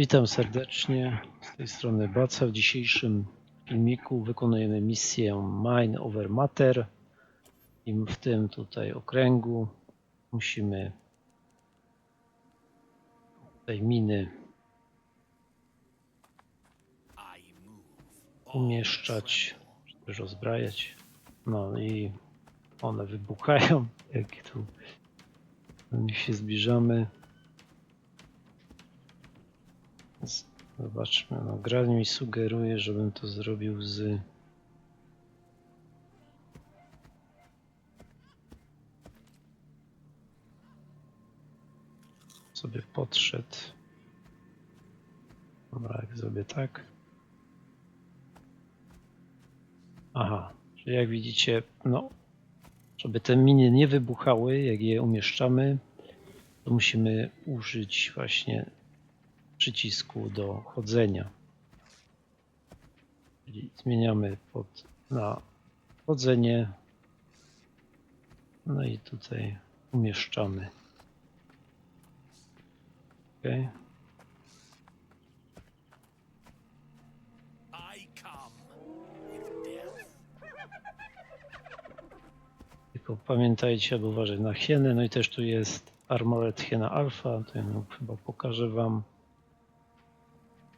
Witam serdecznie, z tej strony Baca. W dzisiejszym filmiku wykonujemy misję Mine over Matter i w tym tutaj okręgu musimy tej miny umieszczać, rozbrajać. No i one wybuchają, jak tu do nich się zbliżamy. Z- Zobaczmy, no gra mi sugeruje, żebym to zrobił z sobie podszedł. Dobra, jak zrobię tak. Aha, czyli jak widzicie, no, żeby te miny nie wybuchały, jak je umieszczamy, to musimy użyć właśnie przycisku do chodzenia. Czyli zmieniamy pod, na chodzenie. No i tutaj umieszczamy. Ok. Tylko pamiętajcie, aby uważać na hieny. No i też tu jest Armored Hiena Alpha. To ja chyba pokażę Wam.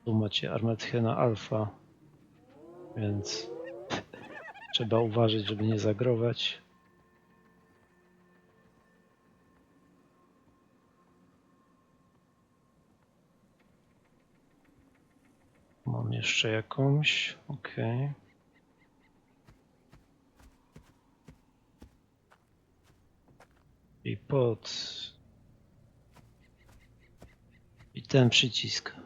Tu macie Armored Hiena Alpha. Więc trzeba uważać, żeby nie zagrować. Mam jeszcze jakąś. Okej. I pod. I ten przycisk.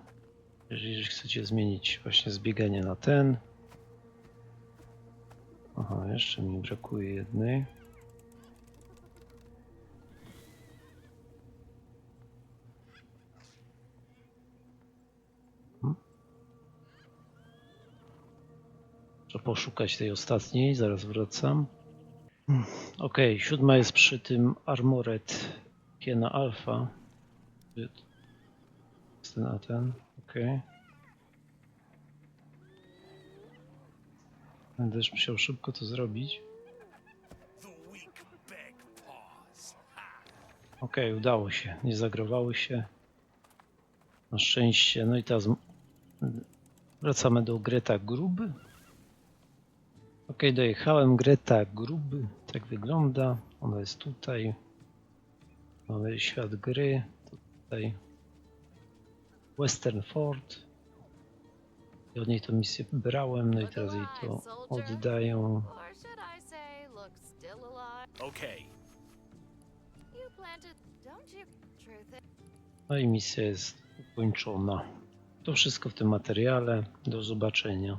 Jeżeli chcecie zmienić właśnie zbieganie na ten. Aha, jeszcze mi brakuje jednej. Trzeba poszukać tej ostatniej, zaraz wracam. Ok, siódma jest przy tym Armored Hiena Alpha. Ten a ten, ok. Będę też musiał szybko to zrobić. Ok, udało się, nie zagrowały się. Na szczęście. No i teraz wracamy do Greta Gruby. Ok, dojechałem. Greta Gruby. Tak wygląda. Ona jest tutaj. Mamy świat gry. Tutaj Western Ford. I od niej tą misję brałem, no i teraz jej to oddaję. Okay. Is, No i misja jest ukończona. To wszystko w tym materiale. Do zobaczenia.